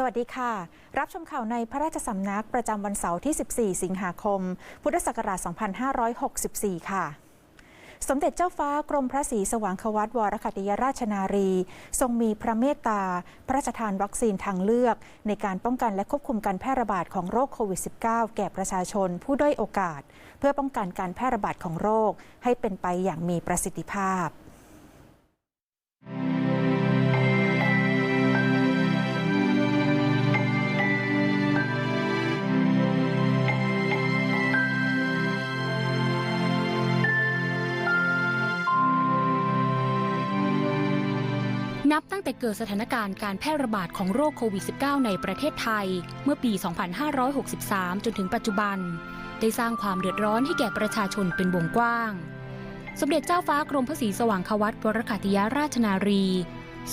สวัสดีค่ะ รับชมข่าวในพระราชสำนักประจำวันเสาร์ที่ 14 สิงหาคม พุทธศักราช 2564 ค่ะ สมเด็จเจ้าฟ้ากรมพระศรีสว่างควัตวรคัตยราชนารี ทรงมีพระเมตตา พระราชทานวัคซีนทางเลือก ในการป้องกันและควบคุมการแพร่ระบาดของโรคโควิด -19 แก่ประชาชนผู้ด้อยโอกาส เพื่อป้องกันการแพร่ระบาดของโรคให้เป็นไปอย่างมีประสิทธิภาพ นับตั้งแต่เกิดสถานการณ์การแพร่ระบาดของโรคโควิด -19 ในประเทศไทย เมื่อปี 2563 จนถึงปัจจุบัน ได้สร้างความเดือดร้อนให้แก่ประชาชนเป็นวงกว้าง สมเด็จเจ้าฟ้ากรมพระศรีสว่างควัตวรคัตยราชนารี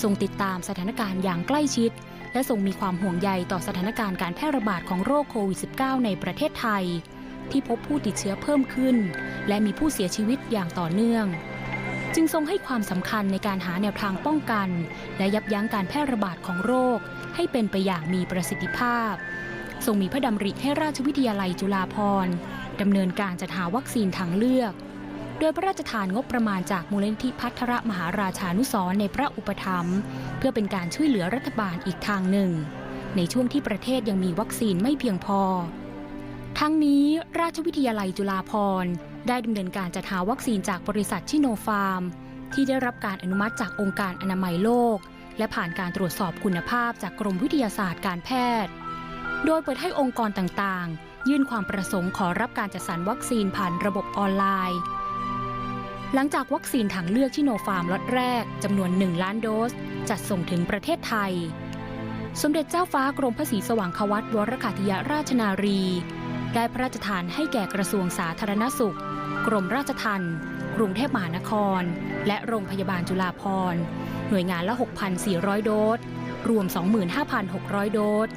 ทรงติดตามสถานการณ์อย่างใกล้ชิด และทรงมีความห่วงใยต่อสถานการณ์การแพร่ระบาดของโรคโควิด -19 ในประเทศไทย ที่พบผู้ติดเชื้อเพิ่มขึ้น และมีผู้เสียชีวิตอย่างต่อเนื่อง จึงทรงให้ความสำคัญในการหาแนวทางป้องกัน และยับยั้งการแพร่ระบาดของโรค ให้เป็นไปอย่างมีประสิทธิภาพ ทรงมีพระดำริให้ราชวิทยาลัยจุฬาภรณ์ดำเนินการจัดหาวัคซีนทางเลือก โดยพระราชทานงบประมาณจากมูลนิธิพัทรมหาราชานุสรในพระอุปถัมภ์เพื่อเป็นการช่วยเหลือรัฐบาลอีกทางหนึ่ง ในช่วงที่ประเทศยังมีวัคซีนไม่เพียงพอ ทั้งนี้ราชวิทยาลัยจุฬาภรณ์ ได้ดำเนินการจัดหาวัคซีนจากบริษัทชิโนฟาร์ม ที่ได้รับการอนุมัติจากองค์การอนามัยโลก และผ่านการตรวจสอบคุณภาพจากกรมวิทยาศาสตร์การแพทย์ โดยเปิดให้องค์กรต่างๆ ยื่นความประสงค์ขอรับการจัดสรรวัคซีนผ่านระบบออนไลน์ หลังจากวัคซีนถังเลือกชิโนฟาร์มล็อตแรกจำนวน 1 ล้านโดส จัดส่งถึงประเทศไทย สมเด็จเจ้าฟ้ากรมพระศรีสว่างควัตวรคัตยราชนารี ได้พระราชทานให้แก่กระทรวงสาธารณสุข กรมราชทัณฑ์กรุงเทพมหานคร และโรงพยาบาลจุฬาภรณ์ หน่วยงานละ 6,400 โดส รวม 25,600 โดส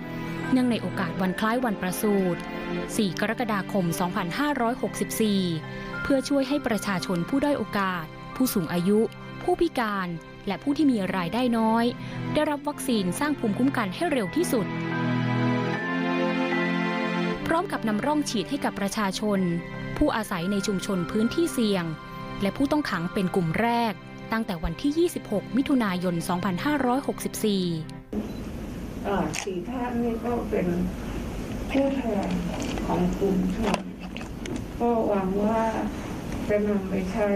เนื่องในโอกาสวันคล้ายวันประสูติ4 กรกฎาคม 2564 เพื่อช่วยให้ประชาชนผู้ด้อยโอกาส ผู้สูงอายุ ผู้พิการ และผู้ที่มีรายได้น้อย ได้รับวัคซีนสร้างภูมิคุ้มกันให้เร็วที่สุด ร้อมกับนำร่องฉีดให้กับประชาชน ผู้อาศัยในชุมชนพื้นที่เสี่ยง และผู้ต้องขังเป็นกลุ่มแรก ตั้งแต่วันที่ 26 มิถุนายน 2564อ่าสี่ท่านนี่ก็เป็นผู้แทนของกลุ่มชนก็หวังว่าจะนำไปใช้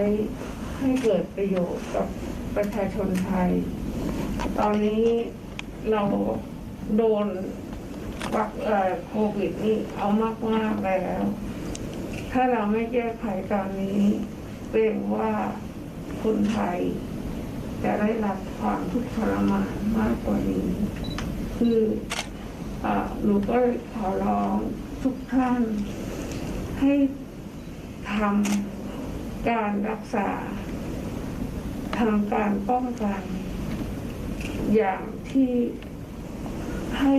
ให้เกิดประโยชน์กับประชาชนไทย ตอนนี้เราโดน วัคเอ่อโควิดนี่เอามากมากแล้ว ถ้าเราไม่แก้ไขตอนนี้เกรงว่าคนไทย จะได้รับความทุกข์ทรมานมากกว่านี้ คืออหนูก็ขอร้องทุกท่านให้ทำการรักษาทำการป้องกัน อย่างที่ให้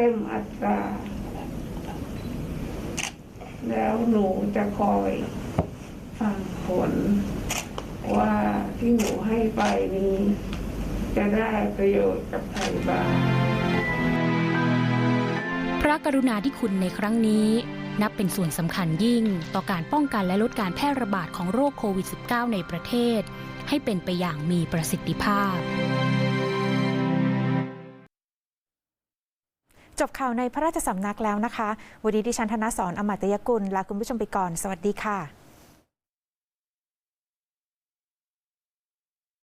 เต็มอัตรา แล้วหนูจะคอยฟังผล ว่าที่หนูให้ไปนี้ จะได้ประโยชน์กับใครบ้างพระกรุณาธิคุณในครั้งนี้ นับเป็นส่วนสำคัญยิ่ง ต่อการป้องกันและลดการแพร่ระบาดของโรคโควิด -19 ในประเทศ ให้เป็นไปอย่างมีประสิทธิภาพ จบข่าวในพระราชสำนักแล้วนะคะ วันนี้ดิฉันธนสรอมตยกุลลาคุณผู้ชมไปก่อน สวัสดีค่ะ